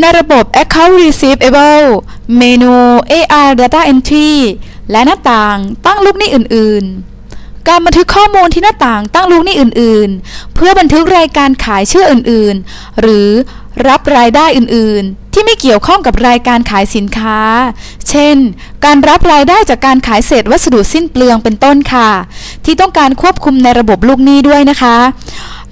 ในระบบ Account Receivable เมนู AR Data Entry และหน้าต่างตั้งลูกหนี้อื่น ๆ การบันทึกข้อมูลที่หน้าต่างตั้งลูกหนี้อื่น ๆ เพื่อบันทึกรายการขายเชื่ออื่น ๆ หรือรับรายได้อื่น ๆ ที่ไม่เกี่ยวข้องกับรายการขายสินค้า เช่น การรับรายได้จากการขายเศษวัสดุสิ้นเปลืองเป็นต้นค่ะ ที่ต้องการควบคุมในระบบลูกหนี้ด้วยนะคะ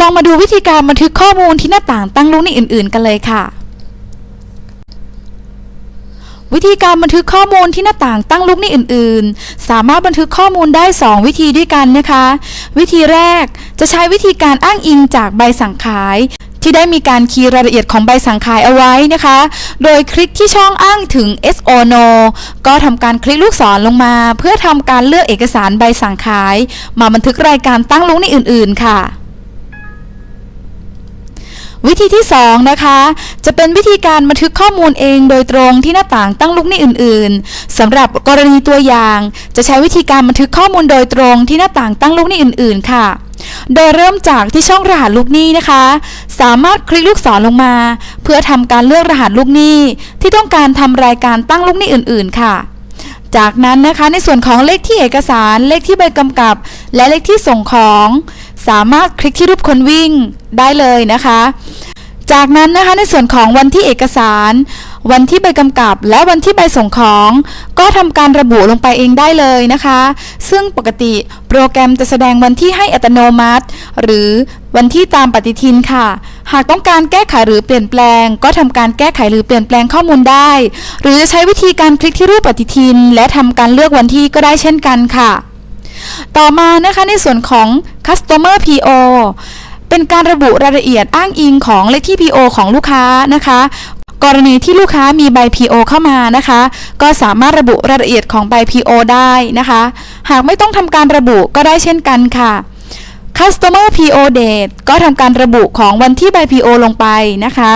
ลองมาดูวิธีการบันทึกข้อมูลที่หน้าต่างตั้งลูกหนี้อื่น ๆ กันเลยค่ะ วิธีการบันทึกข้อมูลที่หน้าต่างตั้งลูกนี้อื่นๆ สามารถบันทึกข้อมูลได้ 2 วิธีด้วยกันนะคะ วิธีแรกจะใช้วิธีการอ้างอิงจากใบสั่งขาย ที่ได้มีการคีย์รายละเอียดของใบสั่งขายเอาไว้นะคะ โดยคลิกที่ช่องอ้างถึง SO No ก็ทำการคลิกลูกศรลงมา เพื่อทำการเลือกเอกสารใบสั่งขาย มาบันทึกรายการตั้งลูกนี้อื่นๆ ค่ะ วิธีที่ 2 นะคะ จะเป็นวิธีการบันทึกข้อมูลเองโดยตรงที่หน้าต่างตั้งลูกหนี้อื่น ๆสำหรับกรณีตัวอย่าง จะใช้วิธีการบันทึกข้อมูลโดยตรงที่หน้าต่างตั้งลูกหนี้อื่น ๆ ค่ะ โดยเริ่มจากที่ช่องรหัสลูกหนี้นะคะ สามารถคลิกลูกศรลงมา เพื่อทำการเลือกรหัสลูกหนี้ที่ต้องการทำรายการตั้งลูกหนี้อื่น ๆ ค่ะจากนั้นนะคะในส่วนของเลขที่เอกสารเลขที่ใบกำกับ และเลขที่ส่งของ สามารถคลิกที่รูปคนวิ่งได้เลยนะคะ จากนั้นนะคะในส่วนของวันที่เอกสาร วันที่ใบกำกับ และวันที่ใบส่งของ ก็ทำการระบุลงไปเองได้เลยนะคะ ซึ่งปกติโปรแกรมจะแสดงวันที่ให้อัตโนมัติ หรือวันที่ตามปฏิทินค่ะ หากต้องการแก้ไขหรือเปลี่ยนแปลง ก็ทำการแก้ไขหรือเปลี่ยนแปลงข้อมูลได้ หรือจะใช้วิธีการคลิกที่รูปปฏิทิน และทำการเลือกวันที่ก็ได้เช่นกันค่ะ ต่อมานะคะในส่วนของ customer PO เป็นการระบุรายละเอียดอ้างอิงของเลขที่ PO ของลูกค้านะคะ กรณีที่ลูกค้ามีใบ PO เข้ามานะคะ ก็สามารถระบุรายละเอียดของใบ PO ได้นะคะ หากไม่ต้องทำการระบุก็ได้เช่นกันค่ะ Customer PO Date ก็ทำการระบุของวันที่ใบ PO ลงไปนะคะ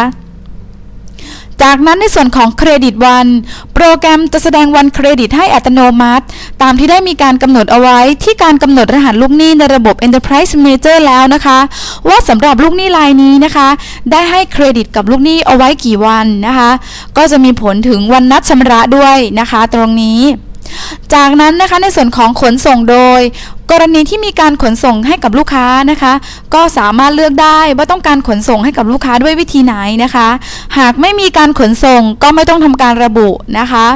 จากนั้นในส่วนของเครดิตวัน โปรแกรมจะแสดงวันเครดิตให้อัตโนมัติ ตามที่ได้มีการกำหนดเอาไว้ที่การกำหนดรหัสลูกหนี้ในระบบ Enterprise Manager แล้วนะคะ ว่าสำหรับลูกหนี้รายนี้นะคะ ได้ให้เครดิตกับลูกหนี้เอาไว้กี่วันนะคะ ก็จะมีผลถึงวันนัดชำระด้วยนะคะ ตรงนี้ จากนั้นนะคะในส่วนของขนส่งโดย กรณีที่มีการขนส่งให้กับลูกค้านะคะ ก็สามารถเลือกได้ว่าต้องการขนส่งให้กับลูกค้าด้วยวิธีไหนนะคะ หากไม่มีการขนส่งก็ไม่ต้องทำการระบุนะคะ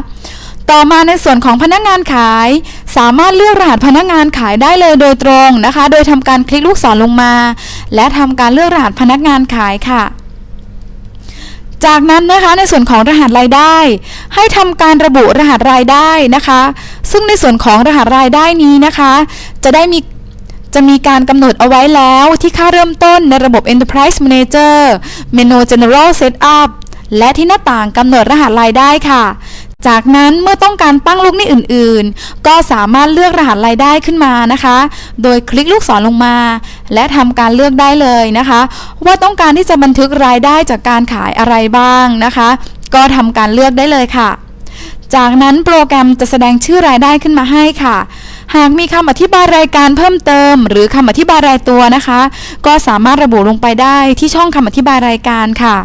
ต่อมาในส่วนของพนักงานขาย สามารถเลือกรหัสพนักงานขายได้เลยโดยตรงนะคะ โดยทำการคลิกลูกศรลงมา และทำการเลือกรหัสพนักงานขายค่ะ จากนั้นนะคะในส่วนของรหัสรายได้ ให้ทำการระบุรหัสรายได้นะคะ ซึ่งในส่วนของรหัสรายได้นี้นะคะ จะได้มีจะมีการกำหนดเอาไว้แล้วที่ค่าเริ่มต้นในระบบ Enterprise Manager Menu General Setup และที่หน้าต่างกำหนดรหัสรายได้ค่ะ จากนั้นเมื่อต้องการตั้งลูกหนี้อื่นๆ ก็สามารถเลือกรหัสรายได้ขึ้นมานะคะ โดยคลิกลูกศรลงมา และทำการเลือกได้เลยนะคะ ว่าต้องการที่จะบันทึกรายได้จากการขายอะไรบ้างนะคะ ก็ทำการเลือกได้เลยค่ะ จากนั้นโปรแกรมจะแสดงชื่อรายได้ขึ้นมาให้ค่ะหากมีคำอธิบายรายการเพิ่มเติม หรือคำอธิบายรายตัวนะคะ ก็สามารถระบุลงไปได้ที่ช่องคำอธิบายรายการค่ะ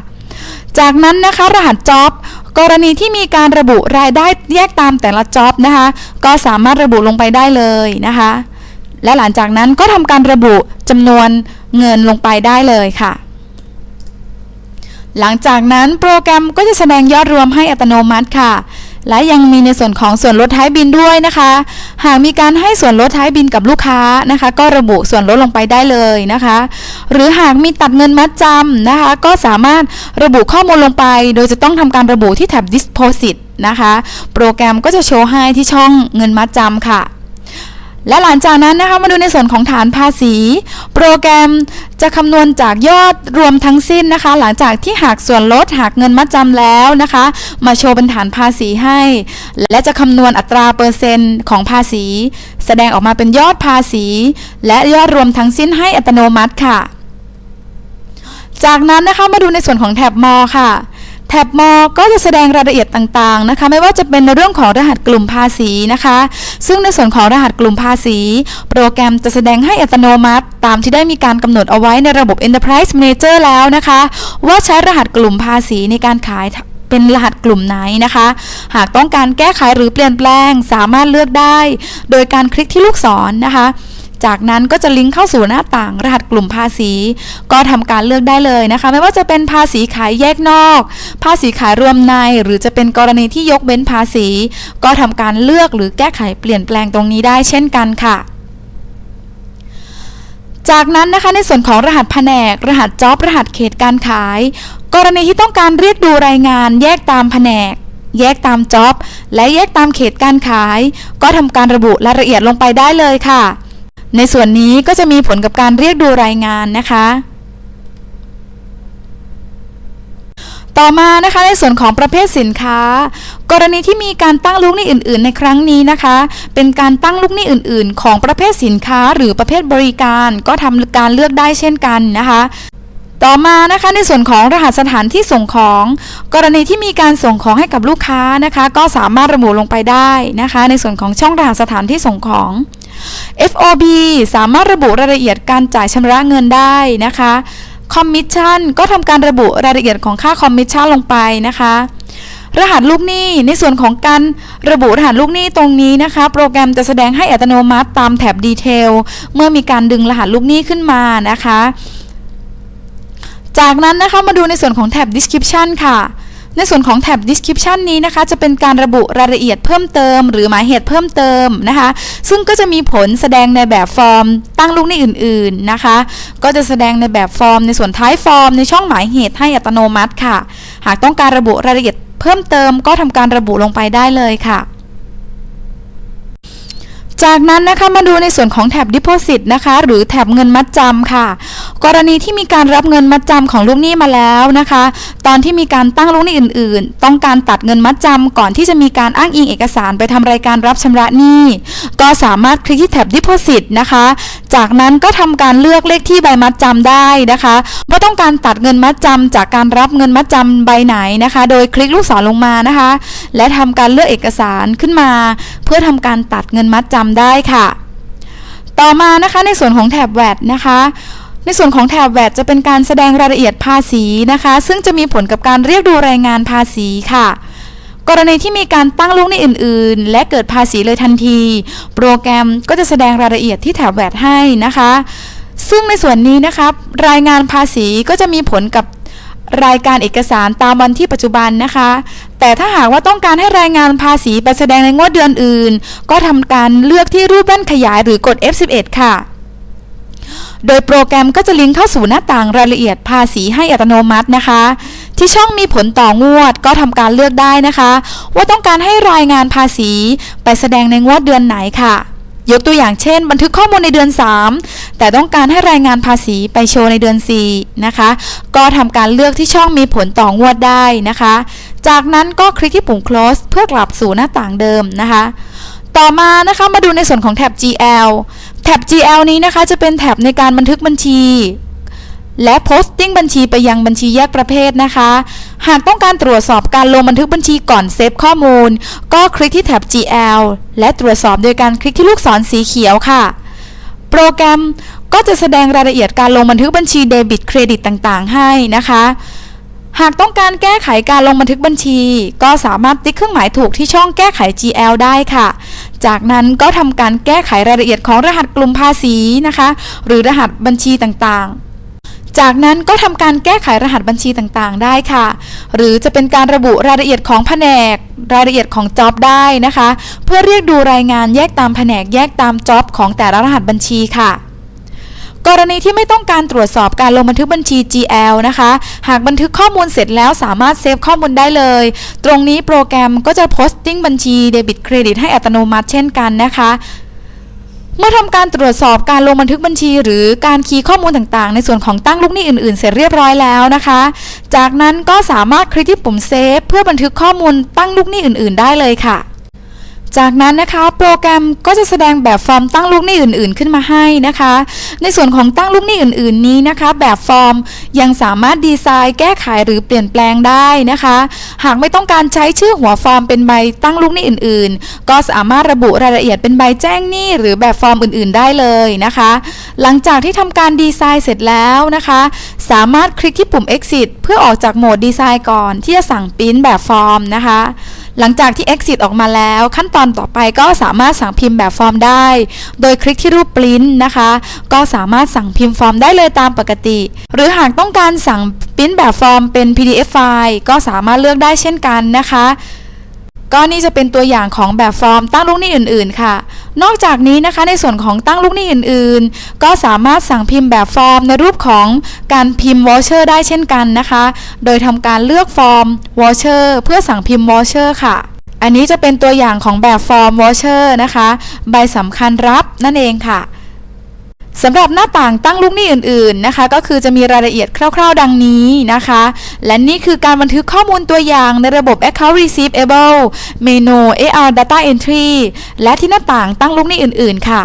จากนั้นนะคะรหัสจ็อบ กรณีที่มีการระบุรายได้แยกตามแต่ละจ็อบนะคะ ก็สามารถระบุลงไปได้เลยนะคะ และหลังจากนั้นก็ทำการระบุจำนวนเงินลงไปได้เลยค่ะ หลังจากนั้นโปรแกรมก็จะแสดงยอดรวมให้อัตโนมัติค่ะ และยังมีในส่วนของส่วนลดท้ายบินด้วยนะคะ หากมีการให้ส่วนลดท้ายบินกับลูกค้านะคะ ก็ระบุส่วนลดลงไปได้เลยนะคะ หรือหากมีตัดเงินมัดจำนะคะ ก็สามารถระบุข้อมูลลงไป โดยจะต้องทำการระบุที่แท็บ Deposit นะคะ โปรแกรมก็จะโชว์ให้ที่ช่องเงินมัดจำค่ะ และหลังจากนั้นนะคะมาดูในส่วนของฐานภาษี โปรแกรมจะคำนวณจากยอดรวมทั้งสิ้นนะคะ หลังจากที่หักส่วนลดหักเงินมัดจำแล้วนะคะ มาโชว์เป็นฐานภาษีให้ และจะคำนวณอัตราเปอร์เซ็นต์ของภาษี แสดงออกมาเป็นยอดภาษี และยอดรวมทั้งสิ้นให้อัตโนมัติค่ะ จากนั้นนะคะมาดูในส่วนของแถบมอค่ะ แท็บมอก็จะแสดงรายละเอียดต่างๆนะคะ ไม่ว่าจะเป็นในเรื่องของรหัสกลุ่มภาษีนะคะ ซึ่งในส่วนของรหัสกลุ่มภาษี โปรแกรมจะแสดงให้อัตโนมัติ ตามที่ได้มีการกำหนดเอาไว้ในระบบ Enterprise Manager แล้วนะคะ ว่าใช้รหัสกลุ่มภาษีในการขายเป็นรหัสกลุ่มไหนนะคะ หากต้องการแก้ไขหรือเปลี่ยนแปลงสามารถเลือกได้ โดยการคลิกที่ลูกศรนนะคะ จากนั้นก็จะลิงก์เข้าสู่หน้าต่าง รหัสกลุ่มภาษี ก็ทำการเลือกได้เลยนะคะ ไม่ว่าจะเป็นภาษีขายแยกนอก ภาษีขายรวมใน หรือจะเป็นกรณีที่ยกเว้นภาษี ก็ทำการเลือกหรือแก้ไขเปลี่ยนแปลงตรงนี้ได้เช่นกันค่ะจากนั้นนะคะในส่วนของรหัสแผนก รหัสจ็อบรหัสเขตการขาย กรณีที่ต้องการเรียกดูรายงาน แยกตามแผนก แยกตามจ็อบและแยกตามเขตการขาย ก็ทำการระบุรายละเอียดลงไปได้เลยค่ะ ในส่วนนี้ก็จะมีผลกับการเรียกดูรายงานนะคะ ต่อมานะคะในส่วนของประเภทสินค้า กรณีที่มีการตั้งลูกหนี้อื่น ๆ ในครั้งนี้นะคะ เป็นการตั้งลูกหนี้อื่น ๆ ของประเภทสินค้าหรือประเภทบริการ ก็ทำการเลือกได้เช่นกันนะคะต่อมานะคะในส่วนของรหัสสถานที่ส่งของ กรณีที่มีการส่งของให้กับลูกค้านะคะ ก็สามารถระบุลงไปได้นะคะ ในส่วนของช่องรหัสสถานที่ส่งของ FOB สามารถระบุรายละเอียดการจ่ายชำระเงินได้นะคะคอมมิชชั่นก็ทำการระบุรายละเอียดของค่าคอมมิชชั่นลงไปนะคะ รหัสลูกหนี้ในส่วนของการระบุรหัสลูกหนี้ตรงนี้นะคะ โปรแกรมจะแสดงให้อัตโนมัติตามแถบดีเทลเมื่อมีการดึงรหัสลูกหนี้ขึ้นมานะคะ จากนั้นนะคะมาดูในส่วนของแถบ description ค่ะ ในส่วนของแท็บ description นี้นะคะ จะเป็นการระบุรายละเอียดเพิ่มเติม หรือหมายเหตุเพิ่มเติมนะคะ ซึ่งก็จะมีผลแสดงในแบบฟอร์ม ตั้งลูกหนี้อื่น ๆนะคะ ก็จะแสดงในแบบฟอร์ม ในส่วนท้ายฟอร์ม ในช่องหมายเหตุให้อัตโนมัติค่ะ หากต้องการระบุรายละเอียดเพิ่มเติมก็ทำการระบุลงไปได้เลยค่ะ จากนั้นนะคะมาดูในส่วนของแท็บ Deposit นะคะ หรือแท็บเงินมัดจำค่ะ กรณีที่มีการรับเงินมัดจำของลูกหนี้มาแล้วนะคะ ตอนที่มีการตั้งลูกหนี้อื่น ๆ ต้องการตัดเงินมัดจำก่อนที่จะมีการอ้างอิงเอกสารไปทำรายการรับชำระหนี้ ก็สามารถคลิกที่แท็บ Deposit นะคะ จากนั้นก็ทำการเลือกเลขที่ใบมัดจำได้นะคะว่าต้องการตัดเงินมัดจำจากการรับเงินมัดจำใบไหนนะคะ โดยคลิกลูกศรลงมานะคะ และทำการเลือกเอกสารขึ้นมา เพื่อทำการตัดเงินมัดจำได้ค่ะ ต่อมานะคะในส่วนของแถบแวดนะคะในส่วนของแถบแวดจะเป็นการแสดงรายละเอียดภาษีนะคะ ซึ่งจะมีผลกับการเรียกดูรายงานภาษีค่ะ กรณีที่มีการตั้งลูกหนี้อื่น ๆ และเกิดภาษีเลยทันที โปรแกรมก็จะแสดงรายละเอียดที่แถบแวดให้นะคะ ซึ่งในส่วนนี้นะครับรายงานภาษีก็จะมีผลกับ รายการเอกสารตามวันที่ปัจจุบันนะคะ แต่ถ้าหากว่าต้องการให้รายงานภาษีไปแสดงในงวดเดือนอื่น ก็ทำการเลือกที่รูปแว่นขยายหรือกด F11 ค่ะ โดยโปรแกรมก็จะลิงก์เข้าสู่หน้าต่างรายละเอียดภาษีให้อัตโนมัตินะคะ ที่ช่องมีผลต่องวดก็ทำการเลือกได้นะคะ ว่าต้องการให้รายงานภาษีไปแสดงในงวดเดือนไหนค่ะ ยกตัวอย่างเช่น บันทึกข้อมูลในเดือน 3 แต่ต้องการให้รายงานภาษีไปโชว์ในเดือน 4 นะคะ ก็ทำการเลือกที่ช่องมีผลต่องวดได้นะคะ จากนั้นก็คลิกที่ปุ่ม close เพื่อกลับสู่หน้าต่างเดิมนะคะ ต่อมานะคะมาดูในส่วนของแท็บ GL แท็บ GL นี้นะคะจะเป็นแท็บในการบันทึกบัญชี และ posting บัญชีไปยังบัญชีแยกประเภทนะคะ หากต้องการตรวจสอบการลงบันทึกบัญชีก่อนเซฟข้อมูล ก็คลิกที่แท็บ GL และตรวจสอบโดยการคลิกที่ลูกศรสีเขียวค่ะ โปรแกรมก็จะแสดงรายละเอียดการลงบันทึกบัญชีเดบิตเครดิตต่างๆ ให้นะคะ หากต้องการแก้ไขการลงบันทึกบัญชี ก็สามารถติ๊กเครื่องหมายถูกที่ช่องแก้ไข GL ได้ค่ะ จากนั้นก็ทำการแก้ไขรายละเอียดของรหัสกลุ่มภาษีนะคะ หรือรหัสบัญชีต่างๆ จากนั้นก็ทำการแก้ไขรหัสบัญชีต่างๆ ได้ค่ะ หรือจะเป็นการระบุรายละเอียดของแผนก รายละเอียดของจ็อบได้นะคะ เพื่อเรียกดูรายงานแยกตามแผนกแยกตามจ็อบของแต่ละรหัสบัญชีค่ะกรณีที่ไม่ต้องการตรวจสอบการลงบันทึกบัญชี GL นะคะ หากบันทึกข้อมูลเสร็จแล้วสามารถเซฟข้อมูลได้เลย ตรงนี้โปรแกรมก็จะ posting บัญชีเดบิตเครดิตให้อัตโนมัติเช่นกันนะคะ เมื่อทำการตรวจสอบการลงบันทึกบัญชี หรือการคีย์ข้อมูลต่างๆ ในส่วนของตั้งลูกหนี้อื่นๆ เสร็จเรียบร้อยแล้วนะคะ จากนั้นก็สามารถคลิกที่ปุ่มเซฟเพื่อบันทึกข้อมูลตั้งลูกหนี้อื่น ๆ ได้เลยค่ะ จากนั้นนะคะโปรแกรมก็จะแสดงแบบฟอร์มตั้งลูกหนี้อื่น ๆ ขึ้นมาให้นะคะ ในส่วนของตั้งลูกหนี้อื่น ๆ นี้นะคะ แบบฟอร์มยังสามารถดีไซน์แก้ไขหรือเปลี่ยนแปลงได้นะคะ หากไม่ต้องการใช้ชื่อหัวฟอร์มเป็นใบตั้งลูกหนี้อื่น ๆ ก็สามารถระบุรายละเอียดเป็นใบแจ้งหนี้หรือแบบฟอร์มอื่น ๆ ได้เลยนะคะ หลังจากที่ทำการดีไซน์เสร็จแล้วนะคะ สามารถคลิกที่ปุ่ม exit เพื่อออกจากโหมดดีไซน์ก่อนที่จะสั่งปริ้นแบบฟอร์มนะคะ หลังจากที่ exit ออกมาแล้ว ขั้นตอนต่อไปก็สามารถสั่งพิมพ์แบบฟอร์มได้ โดยคลิกที่รูปปริ้นนะคะ ก็สามารถสั่งพิมพ์ฟอร์มได้เลยตามปกติ หรือหากต้องการสั่งปริ้นแบบฟอร์มเป็น PDF ไฟล์ก็สามารถเลือกได้เช่นกันนะคะ ก็นี่จะเป็นตัวอย่างของแบบฟอร์มตั้งลูกหนี้อื่น ๆ ค่ะ นอกจากนี้นะคะในส่วนของตั้งลูกหนี้อื่น ๆ ก็สามารถสั่งพิมพ์แบบฟอร์มในรูปของการพิมพ์วอเชอร์ได้เช่นกันนะคะ โดยทำการเลือกฟอร์มวอเชอร์เพื่อสั่งพิมพ์วอเชอร์ค่ะ อันนี้จะเป็นตัวอย่างของแบบฟอร์มวอเชอร์นะคะ ใบสำคัญรับนั่นเองค่ะ สำหรับหน้าต่างตั้งลูกหนี้อื่นๆนะคะ ก็คือจะมีรายละเอียดคร่าวๆ ดังนี้นะคะ และนี่คือการบันทึกข้อมูลตัวอย่างในระบบ Account Receivable เมนู AR Data Entry และที่หน้าต่างตั้งลูกหนี้อื่นๆ ค่ะ